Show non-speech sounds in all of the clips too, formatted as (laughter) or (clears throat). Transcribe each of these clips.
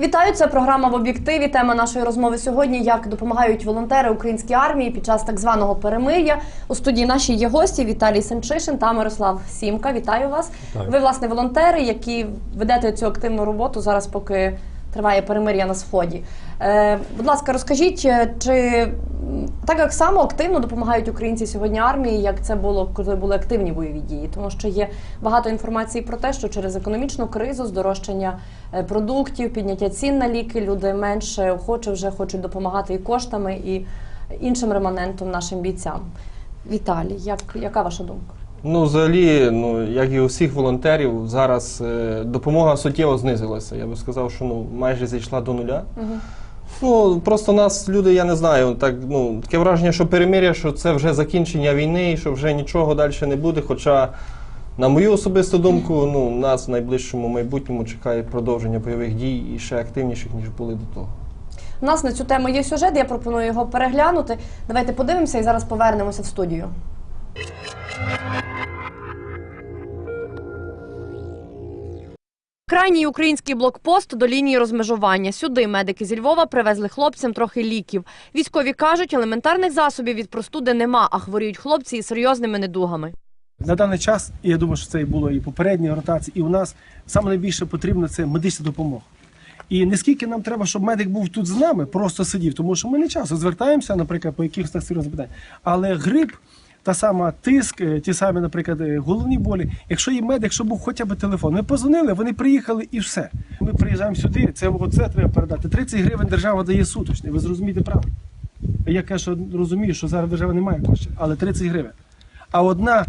Вітаю, це програма в об'єктиві. Тема нашої розмови сьогодні: як допомагають волонтери українській армії під час так званого перемир'я. У студії наші є гості Віталій Сенчишин та Мирослав Сімка. Вітаю вас. Вітаю. Ви власне волонтери, які ведете цю активну роботу зараз, поки триває перемир'я на сході. Е, будь ласка, розкажіть, е, чи так як само активно допомагають українці сьогодні армії, як це було, коли були активні бойові дії? Тому що є багато інформації про те, що через економічну кризу, здорожчання е, продуктів, підняття цін на ліки, люди менше охоче вже хочуть допомагати і коштами, і іншим реманентом нашим бійцям. Віталій, як, яка ваша думка? Ну, взагалі, ну як і у всіх волонтерів, зараз е, допомога суттєво знизилася. Я би сказав, що ну майже зійшла до нуля. Ну просто нас люди, я не знаю, так ну таке враження, що перемир'я, що це вже закінчення війни, і що вже нічого далі не буде. Хоча, на мою особисту думку, ну нас в найближчому майбутньому чекає продовження бойових дій і ще активніших, ніж були до того. У нас на цю тему є сюжет, я пропоную його переглянути. Давайте подивимося і зараз повернемося в студію. Крайній український блокпост до лінії розмежування. Сюди медики зі Львова привезли хлопцям трохи ліків. Військові кажуть, елементарних засобів від простуди нема, а хворіють хлопці із серйозними недугами. На даний час, я думаю, що це було і попередні ротації, і у нас саме найбільше потрібно це медична допомога. І не скільки нам треба, щоб медик був тут з нами, просто сидів, тому що ми не часто звертаємося, наприклад, по якихось серйозних питань. Але грип, та сама тиск, е, ті самі, наприклад, е, головні болі. Якщо є медик, щоб був хоча б телефон, ми позвонили, вони приїхали і все. Ми приїжджаємо сюди. Це оце треба передати. 30 гривень держава дає суточний. Ви зрозумієте правильно. Я кажу, розумію, що зараз держава не має коштів, але 30 гривень. А одна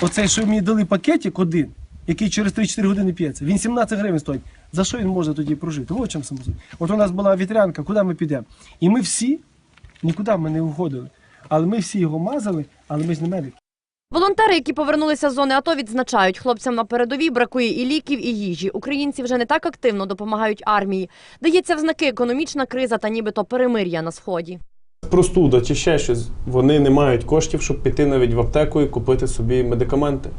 Оцей, що мені дали пакетик один, який через 3-4 години п'ється, він 17 гривень стоїть. За що він може тоді прожити? Ось чим саме. От у нас була вітрянка, куди ми підемо? І ми всі, нікуди ми не уходили. Але ми всі його мазали, але ми ж не медики. Волонтери, які повернулися з зони АТО, відзначають, хлопцям на передовій бракує і ліків, і їжі. Українці вже не так активно допомагають армії. Дається в знаки економічна криза та нібито перемир'я на сході. простуда чи ще щось, вони не мають коштів, щоб піти навіть в аптеку і купити собі медикаменти.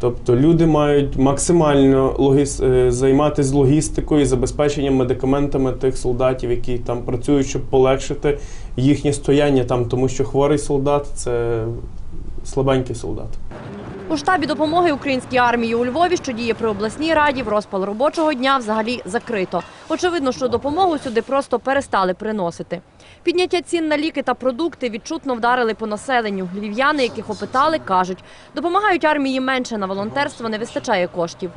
Тобто люди мають максимально логіс... е, займатися логістикою і забезпеченням медикаментами тих солдатів, які там працюють, щоб полегшити їхнє стояння там, тому що хворий солдат це слабенький солдат. У штабі допомоги українській армії у Львові, що діє при обласній раді, в розпал робочого дня взагалі закрито. Очевидно, що допомогу сюди просто перестали приносити. Підняття цін на ліки та продукти відчутно вдарили по населенню. Львів'яни, яких опитали, кажуть, допомагають армії менше на волонтерство, не вистачає коштів.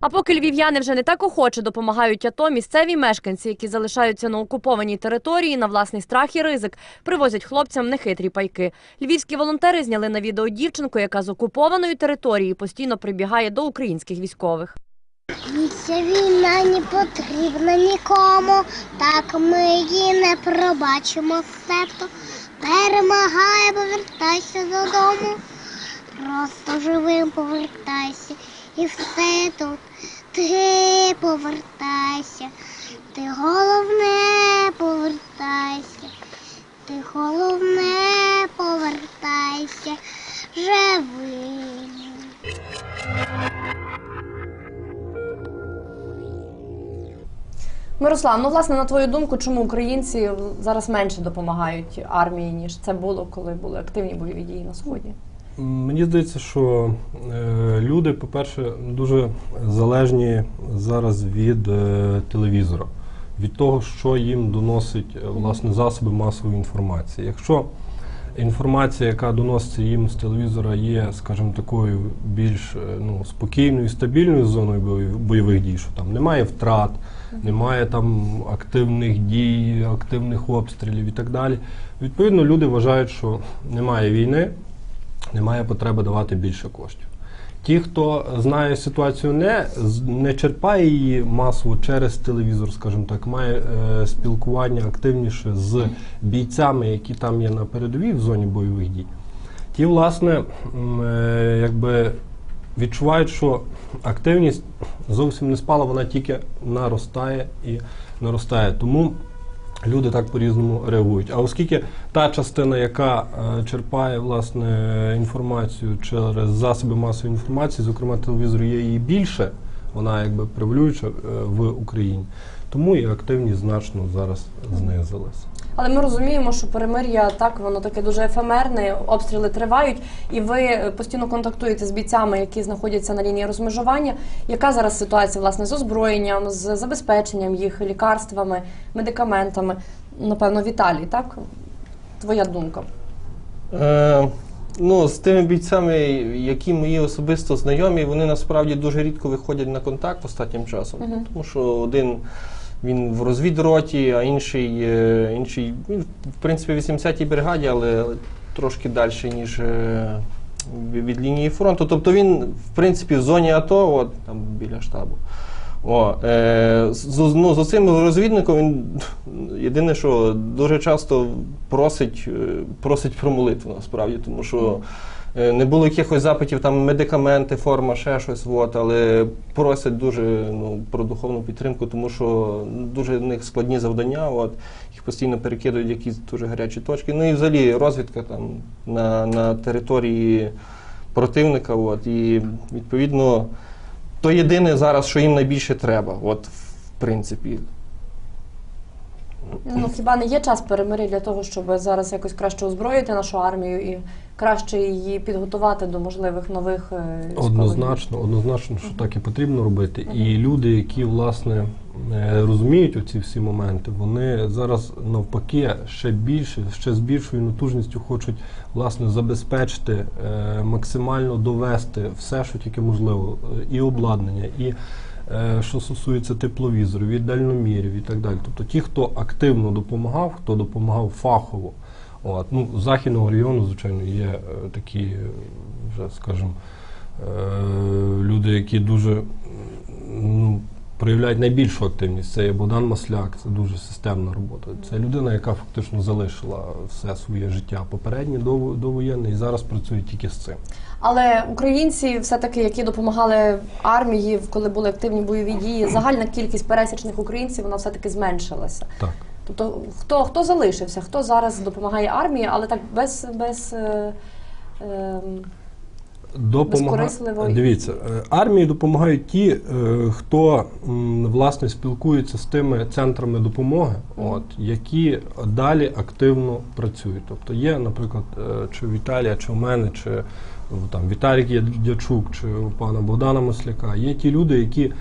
А поки львів'яни вже не так охоче допомагають АТО, місцеві мешканці, які залишаються на окупованій території, на власний страх і ризик, привозять хлопцям нехитрі пайки. Львівські волонтери зняли на відео дівчинку, яка з окупованої території постійно прибігає до українських військових. Ця війна не потрібна нікому, так ми її не пробачимо себто. Перемагає, повертайся додому. Просто живим повертайся. І все тут. Ти повертайся. Ти головне повертайся. Ти головне повертайся. Живим. Мирослав, ну власне на твою думку, чому українці зараз менше допомагають армії ніж це було, коли були активні бойові дії на сході? Мені здається, що е, люди, по-перше, дуже залежні зараз від е, телевізора, від того, що їм доносить е, власне засоби масової інформації. Якщо інформація, яка доноситься їм з телевізора, є, скажімо, такою більш ну, спокійною, стабільною зоною бойових дій, що там немає втрат, немає там активних дій, активних обстрілів і так далі. Відповідно, люди вважають, що немає війни немає потреби давати більше коштів. Ті, хто знає ситуацію, не, не черпає її масово через телевізор, скажімо так, має е, спілкування активніше з бійцями, які там є на передовій в зоні бойових дій. Ті, власне, е, якби відчувають, що активність зовсім не спала, вона тільки наростає і наростає. Тому люди так по-різному реагують. А оскільки та частина, яка е, черпає власне інформацію через засоби масової інформації, зокрема телевізор, є її більше, вона якби превалююча е, в Україні. Тому і активність значно зараз знизилася. Але ми розуміємо, що перемир'я так воно таке дуже ефемерне, обстріли тривають, і ви е, постійно контактуєте з бійцями, які знаходяться на лінії розмежування. Яка зараз ситуація власне з озброєнням, з забезпеченням їх лікарствами, медикаментами? Напевно, Віталій, так? Твоя думка. Е, ну, з тими бійцями, які мої особисто знайомі, вони насправді дуже рідко виходять на контакт останнім часом. Тому що один він в розвідроті, а інший, е, інший він, в принципі, в 80-й бригаді, але трошки далі, ніж е, від лінії фронту. Тобто він, в принципі, в зоні АТО, от там біля штабу. О, е, з, ну, з цим розвідником він єдине, що дуже часто просить, е, просить про молитву насправді, тому що не було якихось запитів, там медикаменти, форма, ще щось, от, але просять дуже ну, про духовну підтримку, тому що дуже в них складні завдання, от, їх постійно перекидують якісь дуже гарячі точки. Ну і взагалі розвідка там на, на території противника. От, і відповідно. То єдине зараз, що їм найбільше треба, от в принципі. Ну хіба не є час перемир'я для того, щоб зараз якось краще озброїти нашу армію і краще її підготувати до можливих нових е, військових? Однозначно, однозначно, що так і потрібно робити. І люди, які власне е, розуміють оці всі моменти, вони зараз навпаки ще більше, ще з більшою натужністю хочуть власне забезпечити, е, максимально довести все, що тільки можливо, і обладнання, і що стосується тепловізорів, і дальномірів і так далі. Тобто ті, хто активно допомагав, хто допомагав фахово. От, ну, з західного регіону, звичайно, є е, такі, е, вже скажімо, е, люди, які дуже ну, проявляють найбільшу активність. Це є Богдан Масляк, це дуже системна робота. Це людина, яка фактично залишила все своє життя попереднє до- довоєнне і зараз працює тільки з цим. Але українці, все-таки, які допомагали армії, коли були активні бойові дії, загальна кількість пересічних українців вона все-таки зменшилася. Так. Тобто, хто, хто залишився, хто зараз допомагає армії, але так без, без е, е, Допомага... Дивіться, е, армії допомагають ті, е, хто власне спілкується з тими центрами допомоги, от, які далі активно працюють. Тобто є, наприклад, е, чи Віталія, чи у мене, чи там Віталік Ядячук, чи у пана Богдана Масляка. Є ті люди, які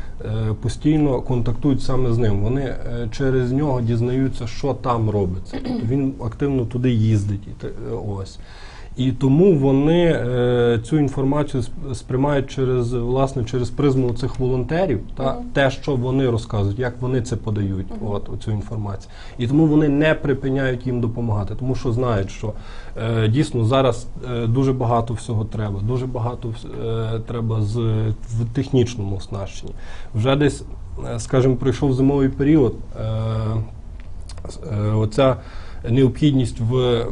постійно контактують саме з ним. Вони через нього дізнаються, що там робиться. Тобто він активно туди їздить. І, ось. І тому вони е, цю інформацію сп- сприймають через власне через призму цих волонтерів, та те, що вони розказують, як вони це подають, от цю інформацію. І тому вони не припиняють їм допомагати, тому що знають, що е, дійсно зараз е, дуже багато всього треба, дуже багато е, треба з в технічному оснащенні. Вже десь, е, скажімо, пройшов зимовий період. Е, е, оця необхідність в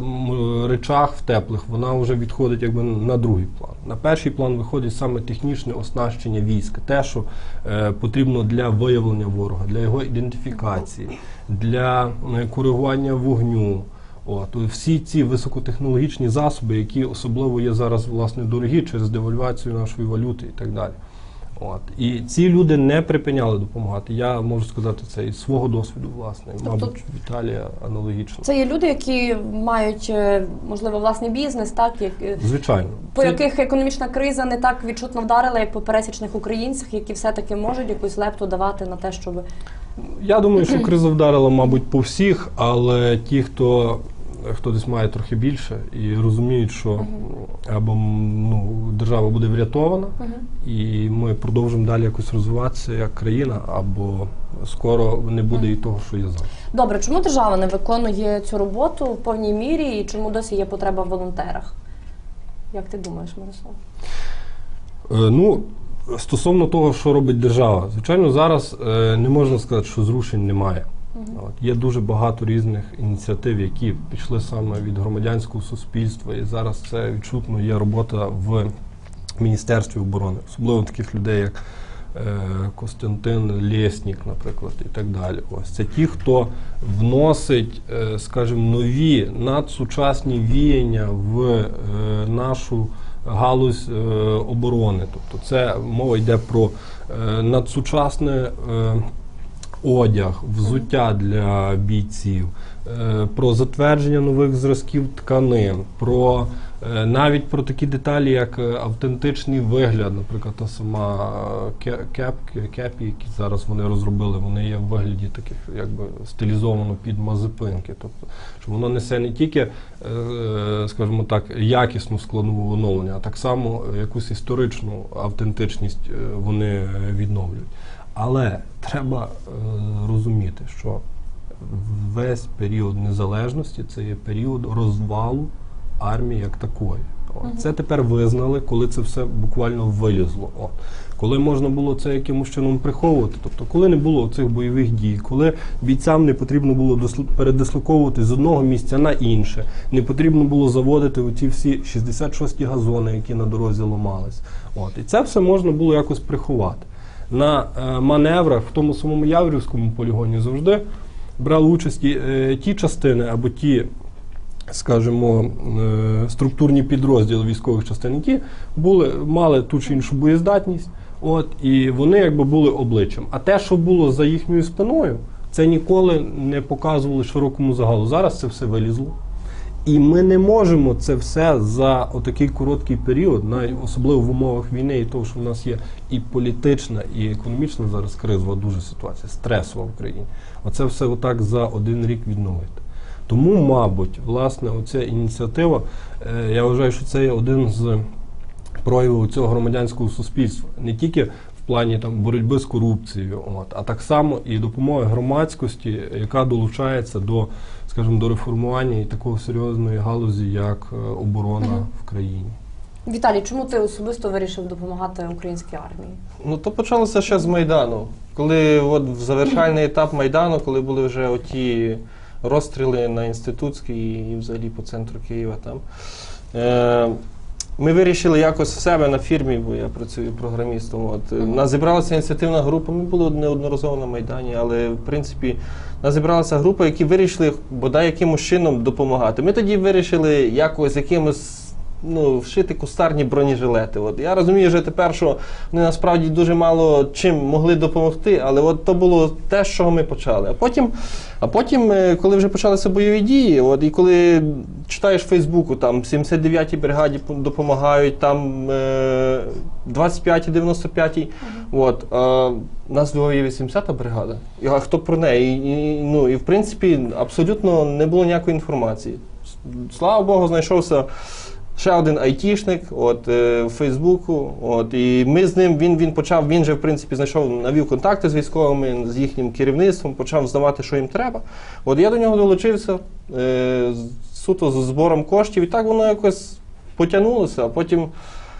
речах в теплих, вона вже відходить якби на другий план. На перший план виходить саме технічне оснащення війська, те, що е, потрібно для виявлення ворога, для його ідентифікації, для е, коригування вогню. От, всі ці високотехнологічні засоби, які особливо є зараз власне дорогі через девальвацію нашої валюти і так далі. От. І ці люди не припиняли допомагати. Я можу сказати це із свого досвіду, власне. Тобто- Мабуть, Віталія аналогічно. це є люди, які мають е, можливо власний бізнес, так як е, Звичайно. по Це- яких економічна криза не так відчутно вдарила, як по пересічних українцях, які все-таки можуть якусь лепту давати на те, щоб Я думаю, що (clears throat) криза вдарила, мабуть, по всіх, але ті, хто, хто десь має трохи більше і розуміють, що або ну, держава буде врятована, і ми продовжимо далі якось розвиватися як країна, або скоро не буде і того, що є зараз. Добре, чому держава не виконує цю роботу в повній мірі і чому досі є потреба в волонтерах? Як ти думаєш, Мирослав? Е, Ну, стосовно того, що робить держава, звичайно, зараз е, не можна сказати, що зрушень немає. От, є дуже багато різних ініціатив, які пішли саме від громадянського суспільства, і зараз це відчутно є робота в Міністерстві оборони, особливо таких людей, як е, Костянтин Лєснік, наприклад, і так далі. Ось це ті, хто вносить, е, скажімо, нові надсучасні віяння в е, нашу галузь е, оборони. Тобто це мова йде про е, надсучасне. е, Одяг, взуття для бійців, е, про затвердження нових зразків тканин, про е, навіть про такі деталі, як е, автентичний вигляд, наприклад, та сама кепки, кепі, які зараз вони розробили, вони є в вигляді таких, якби стилізовано під мазепинки. Тобто, що воно несе не тільки, скажімо так, якісну складову оновлення, а так само якусь історичну автентичність вони відновлюють. Але треба е, розуміти, що весь період незалежності це є період розвалу армії як такої. От. Це тепер визнали, коли це все буквально вилізло. От. Коли можна було це якимось чином приховувати, тобто коли не було цих бойових дій, коли бійцям не потрібно було передислоковувати з одного місця на інше, не потрібно було заводити оці всі 66 газони, які на дорозі ламались. От. І це все можна було якось приховати. На е, маневрах в тому самому Яврівському полігоні завжди брали участь е, ті частини або ті, скажімо, е, структурні підрозділи військових частин, які були, мали ту чи іншу боєздатність, от, і вони якби були обличчям. А те, що було за їхньою спиною, це ніколи не показували широкому загалу. Зараз це все вилізло. І ми не можемо це все за отакий короткий період, особливо в умовах війни, і того, що в нас є і політична, і економічна зараз кризова дуже ситуація, стресова в країні. Оце все отак за один рік відновити. Тому, мабуть, власне, оця ініціатива, е, я вважаю, що це є один з проявів цього громадянського суспільства, не тільки в плані там боротьби з корупцією, от, а так само і допомоги громадськості, яка долучається до, скажімо, до реформування і такої серйозної галузі, як е, оборона в країні. Віталій, чому ти особисто вирішив допомагати українській армії? Ну, то почалося ще з Майдану. Коли от в завершальний етап Майдану, коли були вже оті розстріли на інститутській і взагалі по центру Києва там. Е, ми вирішили якось в себе на фірмі, бо я працюю програмістом. От mm -hmm. нас зібралася ініціативна група. Ми були неодноразово на Майдані, але в принципі нас зібралася група, які вирішили бодай якимось чином допомагати. Ми тоді вирішили якось якимось. Ну, вшити кустарні бронежилети. От я розумію вже тепер, що вони насправді дуже мало чим могли допомогти, але от то було те, з чого ми почали. А потім, а потім, е, коли вже почалися бойові дії, от і коли читаєш в Фейсбуку, там 79-й бригаді допомагають, там е, 25-й, 95-й. От, а, у нас в Львові 80-та бригада. І, а хто про неї? І, і, ну, і в принципі абсолютно не було ніякої інформації. Слава Богу, знайшовся. Ще один айтішник, от е, в Фейсбуку. От і ми з ним він, він почав. Він же в принципі знайшов навів контакти з військовими, з їхнім керівництвом, почав здавати, що їм треба. От я до нього долучився е, суто з збором коштів, і так воно якось потягнулося, а потім,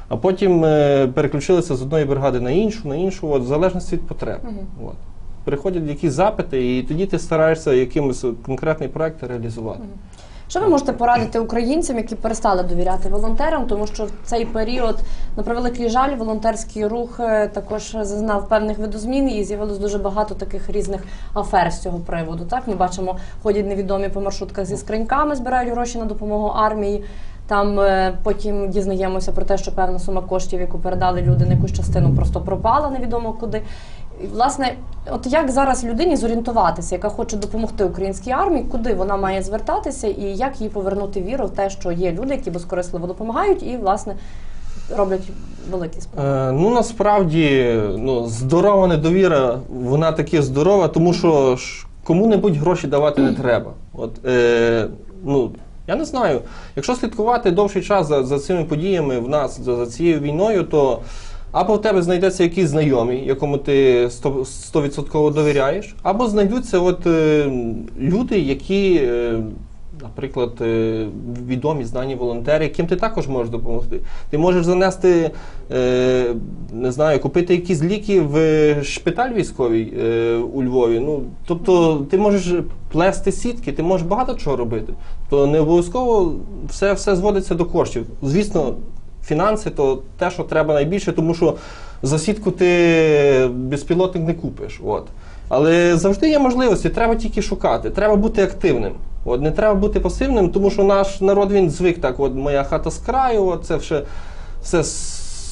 а потім е, переключилися з одної бригади на іншу, на іншу, от, в залежності від потреб. От. Приходять якісь запити, і тоді ти стараєшся якимось конкретний проект реалізувати. Що ви можете порадити українцям, які перестали довіряти волонтерам, тому що в цей період, на превеликий жаль, волонтерський рух е, також зазнав певних видозмін і з'явилось дуже багато таких різних афер з цього приводу. Так ми бачимо, ходять невідомі по маршрутках зі скриньками, збирають гроші на допомогу армії. Там е, потім дізнаємося про те, що певна сума коштів, яку передали люди на якусь частину, просто пропала невідомо куди. Власне, от як зараз людині зорієнтуватися, яка хоче допомогти українській армії, куди вона має звертатися, і як їй повернути віру в те, що є люди, які безкорисливо допомагають і власне роблять великі справи. Е, ну насправді ну, здорова недовіра, вона таки здорова, тому що ж кому-небудь гроші давати не треба. От, е, ну, я не знаю, якщо слідкувати довший час за, за цими подіями в нас, за, за цією війною, то або в тебе знайдеться якийсь знайомий, якому ти 100%, 100% довіряєш, або знайдуться от, е, люди, які. Е, Наприклад, е, відомі знані волонтери, яким ти також можеш допомогти. Ти можеш занести, е, не знаю, купити якісь ліки в шпиталь військовий е, у Львові. Ну, тобто ти можеш плести сітки, ти можеш багато чого робити. То не обов'язково все, все зводиться до коштів. Звісно, фінанси, то те, що треба найбільше, тому що за сітку ти безпілотник не купиш. От. Але завжди є можливості, треба тільки шукати, треба бути активним. От, не треба бути пасивним, тому що наш народ він звик так, от моя хата з краю, от, це все, все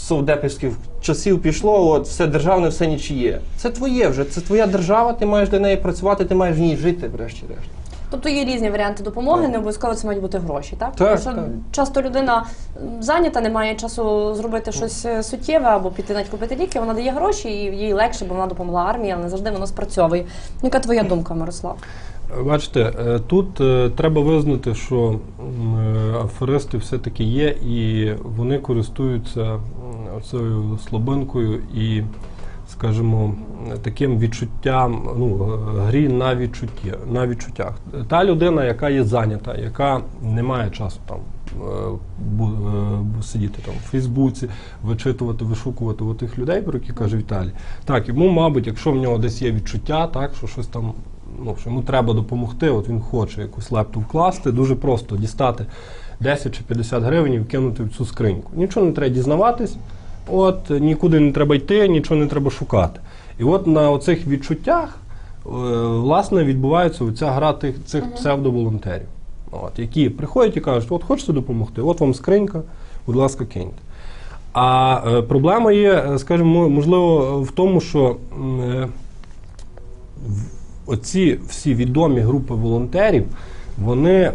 совдепівських часів пішло, от, все державне, все нічиє. Це твоє вже, це твоя держава, ти маєш для неї працювати, ти маєш в ній жити, врешті-решт. Тобто є різні варіанти допомоги, не обов'язково це мають бути гроші, так? Так, Тому що так. часто людина зайнята, не має часу зробити щось е, суттєве або піти навіть купити ліки, вона дає гроші і їй легше, бо вона допомогла армії, але не завжди воно спрацьовує. Яка твоя думка, Мирослав? Бачите, е, тут е, треба визнати, що е, аферисти все-таки є, і вони користуються оцею слабинкою і, скажімо, таким відчуттям, ну, грі на відчутті, на відчуттях. Та людина, яка є зайнята, яка не має часу там. е, е, Сидіти там в Фейсбуці, вичитувати, вишукувати у тих людей, про які каже Віталій. Так, йому, мабуть, якщо в нього десь є відчуття, так, що щось там ну, що йому треба допомогти, от він хоче якусь лепту вкласти, дуже просто дістати 10 чи 50 гривень і вкинути в цю скриньку. Нічого не треба дізнаватись, от, нікуди не треба йти, нічого не треба шукати. І от на оцих відчуттях е, власне відбувається оця гра тих, цих псевдоволонтерів, от, які приходять і кажуть, от хочете допомогти, от вам скринька, будь ласка, киньте. А е, проблема є, е, скажімо, можливо, в тому, що е, оці всі відомі групи волонтерів, вони, е,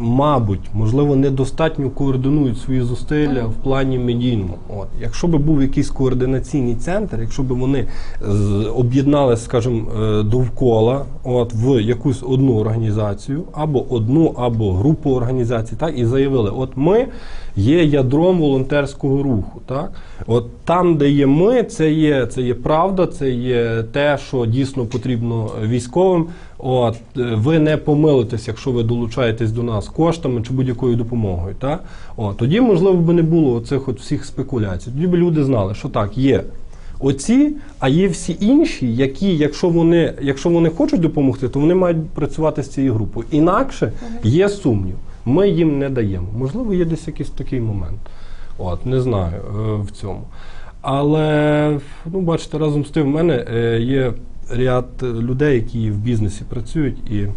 мабуть, можливо, недостатньо координують свої зусилля в плані медійному. От. Якщо б був якийсь координаційний центр, якщо б вони з- об'єднали, скажімо, е, довкола от, в якусь одну організацію, або одну, або групу організацій, так, і заявили, от ми є ядром волонтерського руху. Так? От там, де є ми, це є, це є правда, це є те, що дійсно потрібно військовим. От, е, ви не помилитесь, якщо ви долучаєтесь до нас коштами чи будь-якою допомогою. Так? От, тоді, можливо, би не було цих от всіх спекуляцій. Тоді б люди знали, що так, є оці, а є всі інші, які, якщо вони, якщо вони хочуть допомогти, то вони мають працювати з цією групою. Інакше є сумнів. Ми їм не даємо. Можливо, є десь якийсь такий момент. От, не знаю е, в цьому. Але, ну, бачите, разом з тим, в мене е, є ряд людей, які в бізнесі працюють, і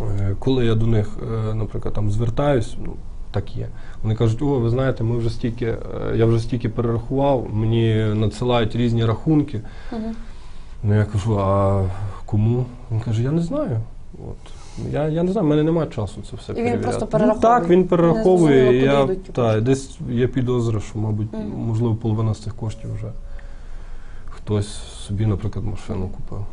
е, коли я до них, наприклад, там звертаюсь, ну, так є. Вони кажуть, о, ви знаєте, ми вже стільки, я вже стільки перерахував, мені надсилають різні рахунки. Ну я кажу, а кому? Він каже, я не знаю. От. Я, я не знаю, в мене немає часу це все І він перевіряти. просто Ну, перераховує. так, він перераховує. Не і я, куди йдуть ті та, кошти. десь є підозра, що, мабуть, можливо, половина з цих коштів вже хтось собі, наприклад, машину купив.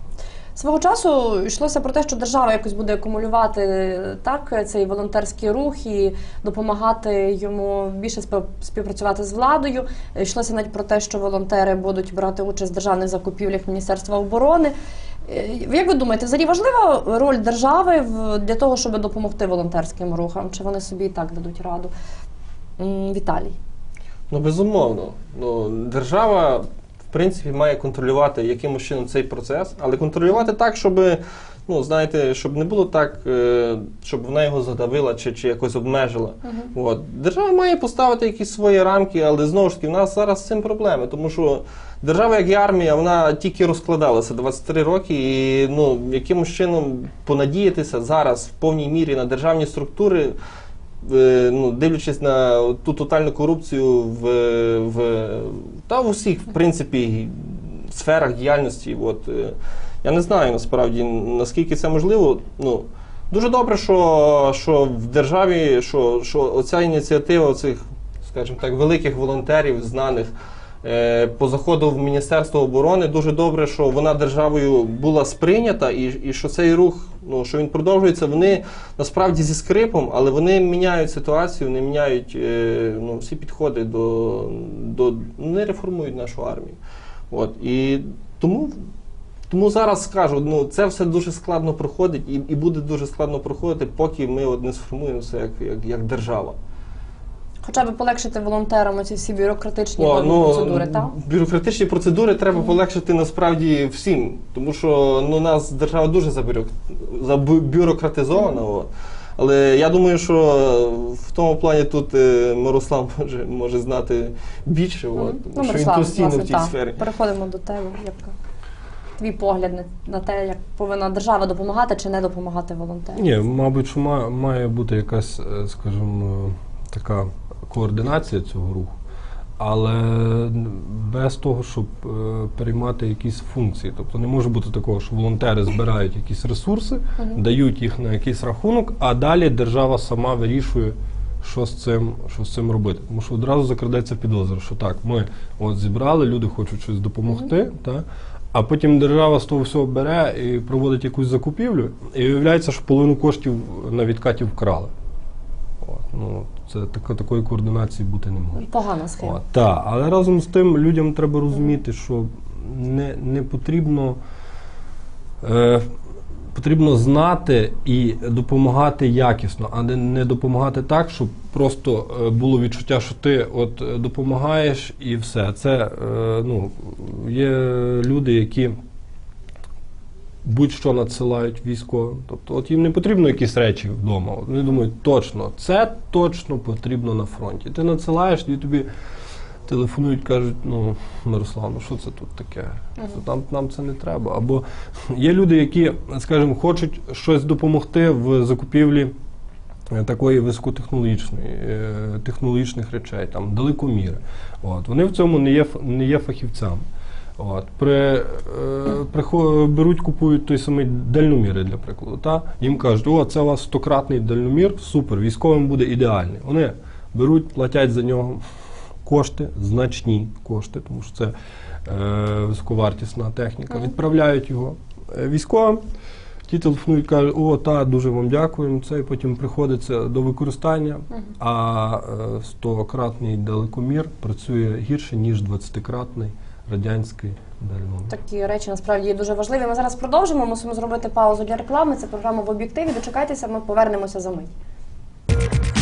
Свого часу йшлося про те, що держава якось буде акумулювати так цей волонтерський рух і допомагати йому більше спів- співпрацювати з владою. Йшлося навіть про те, що волонтери будуть брати участь в державних закупівлях Міністерства оборони. Е, Як ви думаєте, взагалі важлива роль держави для того, щоб допомогти волонтерським рухам? Чи вони собі і так дадуть раду? Віталій. Ну, безумовно. Ну, держава, в принципі, має контролювати якимось чином цей процес, але контролювати так, щоб, ну, знаєте, щоб не було так, е, щоб вона його задавила чи, чи якось обмежила. От. Держава має поставити якісь свої рамки, але знову ж таки, в нас зараз з цим проблеми, тому що держава, як і армія, вона тільки розкладалася 23 роки, і ну, якимось чином понадіятися зараз в повній мірі на державні структури. Е, ну, дивлячись на ту тотальну корупцію в, в та в усіх, в принципі, сферах діяльності. От, е, я не знаю насправді наскільки це можливо. Ну, дуже добре, що, що в державі, що, що оця ініціатива цих, скажімо так, великих волонтерів, знаних. е, По заходу в Міністерство оборони дуже добре, що вона державою була сприйнята, і, і що цей рух, ну що він продовжується. Вони насправді зі скрипом, але вони міняють ситуацію, вони міняють е, ну, всі підходи до, до не реформують нашу армію. От і тому. Тому зараз скажу, ну це все дуже складно проходить і, і буде дуже складно проходити, поки ми от не сформуємося як, як, як держава. Хоча б полегшити волонтерам ці всі бюрократичні О, ну, процедури, так? Бюрократичні процедури треба полегшити насправді всім, тому що ну, нас держава дуже забюрок... забюрократизована. От. Але я думаю, що в тому плані тут е, Мирослав може, може знати більше, от, тому Ну, що він постійно власне, в цій так. сфері. Переходимо до тебе. Як твій погляд на, те, як повинна держава допомагати чи не допомагати волонтерам? Ні, мабуть, що має, має бути якась, е, скажімо, така координація цього руху, але без того, щоб е, переймати якісь функції. Тобто не може бути такого, що волонтери збирають якісь ресурси, дають їх на якийсь рахунок, а далі держава сама вирішує. Що з цим, що з цим робити? Тому що одразу закрадеться підозра, що так, ми от зібрали, люди хочуть щось допомогти, та, а потім держава з того всього бере і проводить якусь закупівлю, і виявляється, що половину коштів на відкаті вкрали. От, ну, це так, такої координації бути не може. Погана схема. Так, але разом з тим людям треба розуміти, що не, не потрібно. Е, Потрібно знати і допомагати якісно, а не, допомагати так, щоб просто е, було відчуття, що ти от е, допомагаєш і все. Це е, ну, є люди, які будь-що надсилають військовим. Тобто, от їм не потрібно якісь речі вдома. Вони думають, точно, це точно потрібно на фронті. Ти надсилаєш, і тобі телефонують, кажуть, ну, Мирослав, ну що це тут таке? Нам, нам це не треба. Або є люди, які, скажімо, хочуть щось допомогти в закупівлі е, такої високотехнологічної, е, технологічних речей, там, далекоміри. От. Вони в цьому не є, не є фахівцями. От. При, е, прихо- беруть, купують той самий дальноміри, для прикладу. Та? Їм кажуть, о, це у вас стократний дальномір, супер, військовим буде ідеальний. Вони беруть, платять за нього кошти, значні кошти, тому що це е, високовартісна техніка, відправляють його е, військовим. Ті телефонують, кажуть, о, та, дуже вам дякуємо. Це і потім приходиться до використання, а е, 100-кратний далекомір працює гірше, ніж 20-кратний радянський дальномір. Такі речі насправді є дуже важливі. Ми зараз продовжимо. Мусимо зробити паузу для реклами. Це програма в об'єктиві. Дочекайтеся, ми повернемося за мить.